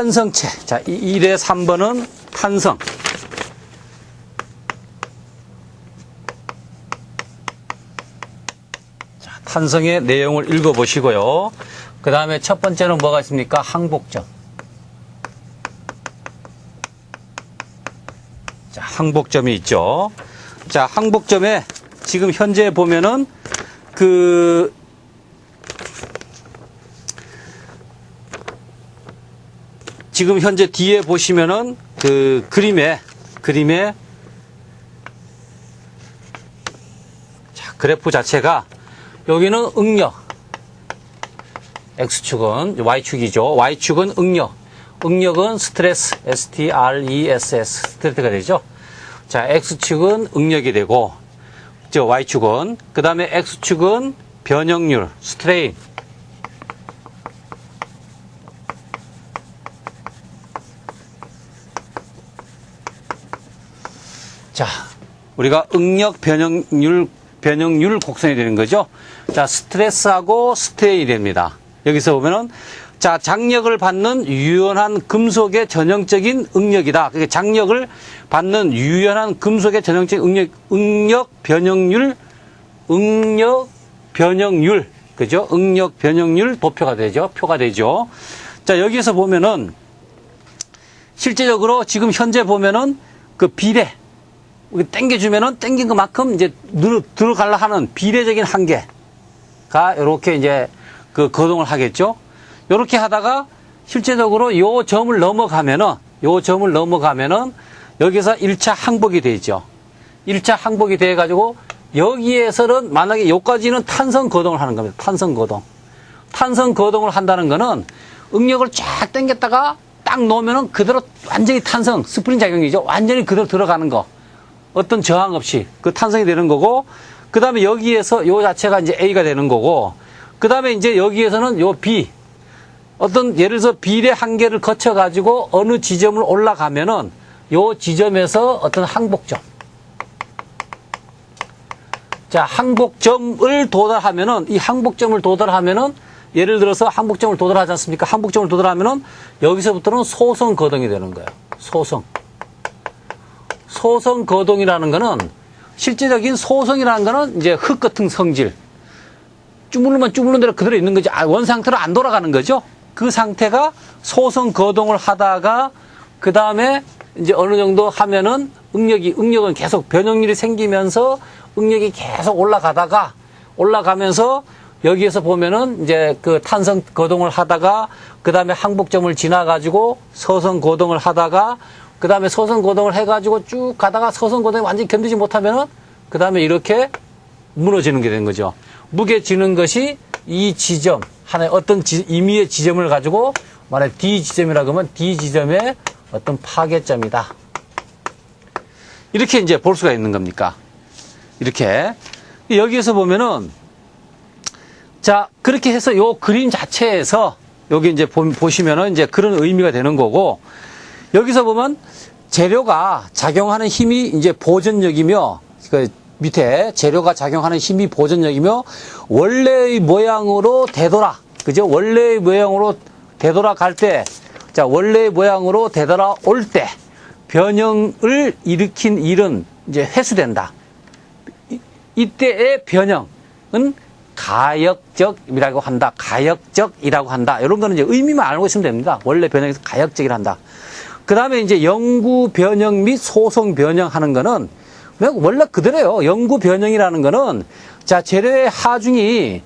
탄성체. 자, 1의 3번은 탄성. 자, 탄성의 내용을 읽어보시고요. 그 다음에 첫 번째는 뭐가 있습니까? 항복점. 자, 항복점이 있죠. 자, 항복점에 지금 현재 보면은 그 지금 현재 뒤에 보시면은 그 그림에 그림에 자, 그래프 자체가 여기는 응력 X축은 Y축이죠. Y축은 응력. 응력은 스트레스 S-T-R-E-S-S 스트레스가 되죠. 자, X축은 응력이 되고 저 Y축은 그 다음에 X축은 변형률 스트레인 자, 우리가 응력 변형률 변형률 곡선이 되는 거죠. 자, 스트레스하고 스트레인이 됩니다. 여기서 보면은 자, 장력을 받는 유연한 금속의 전형적인 응력이다. 그게 장력을 받는 유연한 금속의 전형적인 응력 응력 변형률 응력 변형률 그죠? 응력 변형률 도표가 되죠. 표가 되죠. 자, 여기서 보면은 실제적으로 지금 현재 보면은 그 비례 이렇게 당겨주면은 당긴 것만큼 이제 늘, 들어가려 하는 비례적인 한계가 이렇게 이제 그 거동을 하겠죠. 이렇게 하다가 실제적으로 요 점을 넘어가면은 요 점을 넘어가면은 여기서 1차 항복이 되죠. 1차 항복이 돼 가지고 여기에서는 만약에 요까지는 탄성 거동을 하는 겁니다. 탄성 거동. 탄성 거동을 한다는 거는 응력을 쫙 당겼다가 딱 놓으면은 그대로 완전히 탄성, 스프링 작용이죠. 완전히 그대로 들어가는 거. 어떤 저항 없이 그 탄성이 되는 거고, 그 다음에 여기에서 요 자체가 이제 A가 되는 거고, 그 다음에 이제 여기에서는 요 B, 어떤 예를 들어서 비례 한계를 거쳐 가지고 어느 지점을 올라가면은 요 지점에서 어떤 항복점. 자, 항복점을 도달하면은 이 항복점을 도달하면은 예를 들어서 항복점을 도달하지 않습니까? 항복점을 도달하면은 여기서부터는 소성 거동이 되는 거예요. 소성. 소성 거동이라는 거는 실제적인 소성이라는 거는 이제 흙 같은 성질. 쭈물르면 쭈물른 대로 그대로 있는 거죠. 아, 원 상태로 안 돌아가는 거죠. 그 상태가 소성 거동을 하다가 그 다음에 이제 어느 정도 하면은 응력이 응력은 계속 변형률이 생기면서 응력이 계속 올라가다가 올라가면서 여기에서 보면은 이제 그 탄성 거동을 하다가 그 다음에 항복점을 지나 가지고 서성 거동을 하다가 그 다음에 서성 거동을 해가지고 쭉 가다가 서성 거동이 완전히 견디지 못하면은 그 다음에 이렇게 무너지는 게 된 거죠. 무게 지는 것이 이 지점 하나의 어떤 지- 임의의 지점을 가지고 말해 D 지점이라고 하면 D 지점의 어떤 파괴점이다. 이렇게 이제 볼 수가 있는 겁니까? 이렇게 여기에서 보면은 자 그렇게 해서 요 그림 자체에서 여기 이제 보- 보시면은 이제 그런 의미가 되는 거고 여기서 보면 재료가 작용하는 힘이 이제 보전력이며 그 밑에 재료가 작용하는 힘이 보전력이며 원래의 모양으로 되돌아 그죠 원래의 모양으로 되돌아갈 때 자 원래의 모양으로 되돌아올 때 변형을 일으킨 일은 이제 회수된다 이- 이때의 변형은 가역적이라고 한다. 가역적이라고 한다. 이런 거는 이제 의미만 알고 있으면 됩니다. 원래 변형에서 가역적이라 한다. 그 다음에 이제 영구 변형 및 소송 변형하는 거는 원래 그대로예요. 영구 변형이라는 거는 자, 재료의 하중이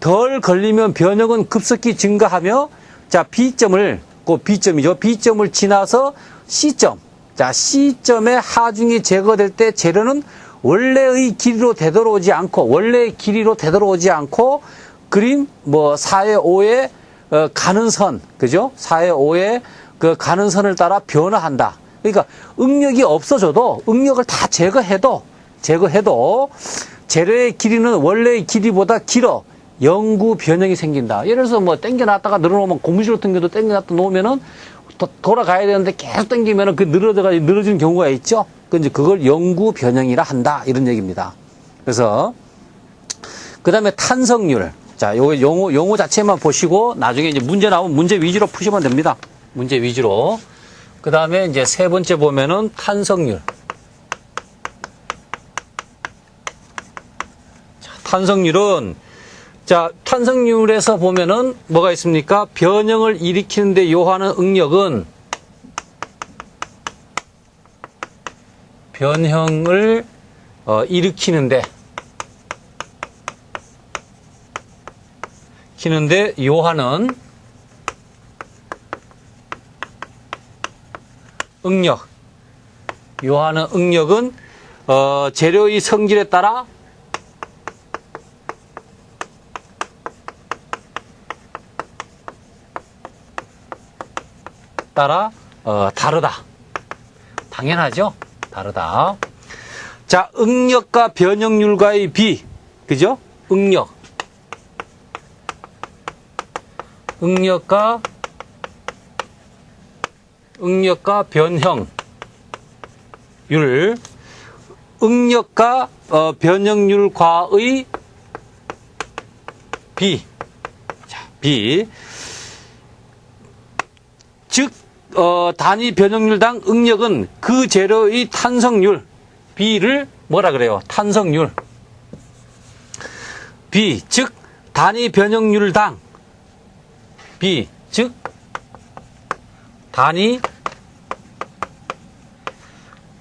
덜 걸리면 변형은 급속히 증가하며 자, B점을, 그 B점이죠. B점을 지나서 C점. 자, C점의 하중이 제거될 때 재료는 원래의 길이로 되돌아오지 않고, 원래의 길이로 되돌아오지 않고, 그림, 뭐, 4의 5의 어, 가는 선, 그죠? 4의 5의 그 가는 선을 따라 변화한다. 그러니까 응력이 없어져도, 응력을 다 제거해도, 제거해도, 재료의 길이는 원래의 길이보다 길어. 영구 변형이 생긴다. 예를 들어서 뭐 땡겨놨다가 늘어놓으면 고무줄 같은 경우도 땡겨놨다 놓으면은 도- 돌아가야 되는데 계속 땡기면은 그 늘어져가 늘어지는 경우가 있죠. 그 이제 그걸 영구 변형이라 한다. 이런 얘기입니다. 그래서 그 다음에 탄성률. 자, 요 용어, 용어 자체만 보시고 나중에 이제 문제 나오면 문제 위주로 푸시면 됩니다. 문제 위주로. 그 다음에 이제 세 번째 보면은 탄성률. 자, 탄성률은 자, 탄성률에서 보면은 뭐가 있습니까? 변형을 일으키는데 요하는 응력은 변형을 어, 일으키는데 키는데 요하는 응력 요하는 응력은 어, 재료의 성질에 따라 따라 어, 다르다. 당연하죠. 다르다. 자, 응력과 변형률과의 비. 그죠? 응력. 응력과 응력과 변형률. 응력과 어, 변형률과의 비. 자, 비. 즉, 어, 단위 변형률당 응력은 그 재료의 탄성률, B를 뭐라 그래요? 탄성률. B, 즉, 단위 변형률당 B, 즉, 단위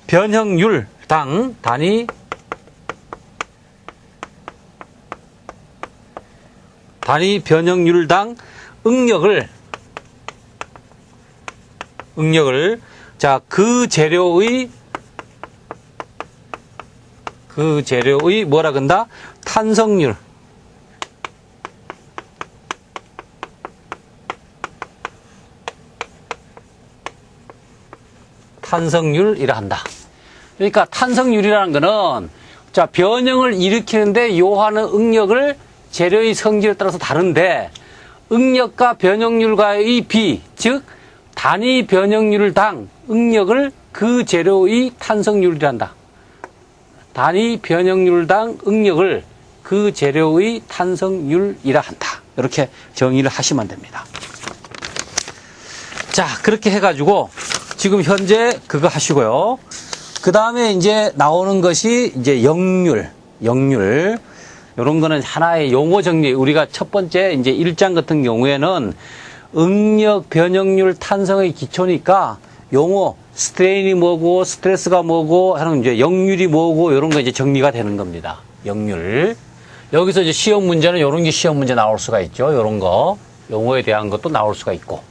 변형률 당 단위 단위 변형률당 응력을 응력을 자 그 재료의 그 재료의 뭐라 근다? 탄성률 탄성률이라 한다. 그러니까 탄성률이라는 거는 자 변형을 일으키는데 요하는 응력을 재료의 성질에 따라서 다른데 응력과 변형률과의 비, 즉 단위 변형률을 당 응력을 그 재료의 탄성률이란다. 단위 변형률당 응력을 그 재료의 탄성률이라 한다. 이렇게 정의를 하시면 됩니다. 자, 그렇게 해가지고 지금 현재 그거 하시고요. 그 다음에 이제 나오는 것이 이제 역률, 역률. 이런 거는 하나의 용어 정리. 우리가 첫 번째 이제 1장 같은 경우에는 응력, 변형률, 탄성의 기초니까 용어, 스트레인이 뭐고, 스트레스가 뭐고, 하는 이제 역률이 뭐고, 이런 거 이제 정리가 되는 겁니다. 역률. 여기서 이제 시험 문제는 이런 게 시험 문제 나올 수가 있죠. 이런 거. 용어에 대한 것도 나올 수가 있고.